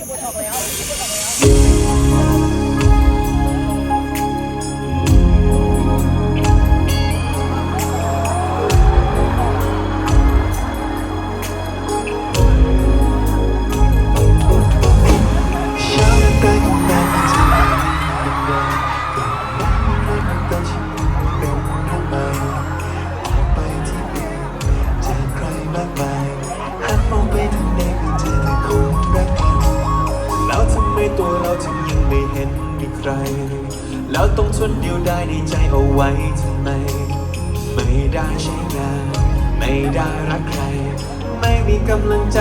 这不操作 ใคร แล้วต้องทนเดียวได้ในใจเอาไว้ทำไม ไม่ได้ใช้งาน ไม่ได้รักใคร ไม่มีกำลังใจ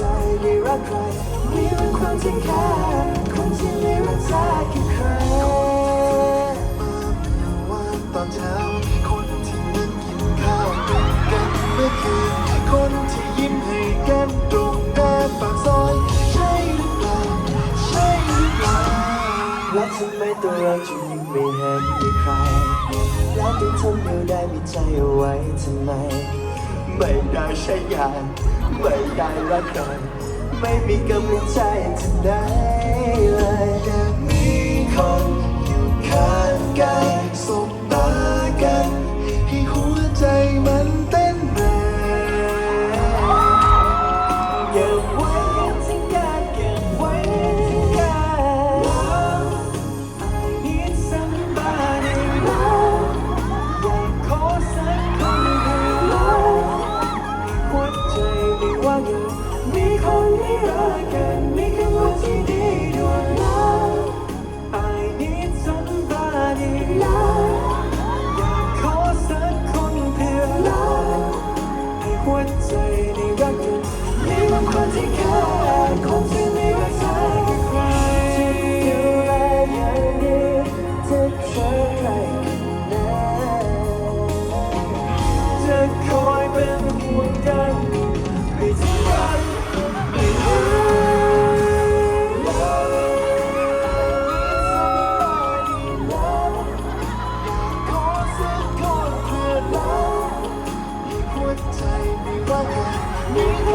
ใจได้รักใครมีเป็นคนที่แค่คนที่ไม่รักเธอคือใครวันตอนเช้าคนที่นั่งกินข้าวกันเมื่อคืนคนที่ยิ้มให้กันตรงหน้าปากซอยใช่หรือเปล่าใช่หรือเปล่าแล้วทำไมตัวเราจึงยังไม่เห็นมีใครแล้วต้องทนเดียวได้มีใจเอาไว้ทำไมไม่ได้ใช้งาน ไม่ได้รักกันไม่มีกำลังใจจะได้เลยมีคน มีคนที่รักกันมีแค่วันที่ดีด่แล I need some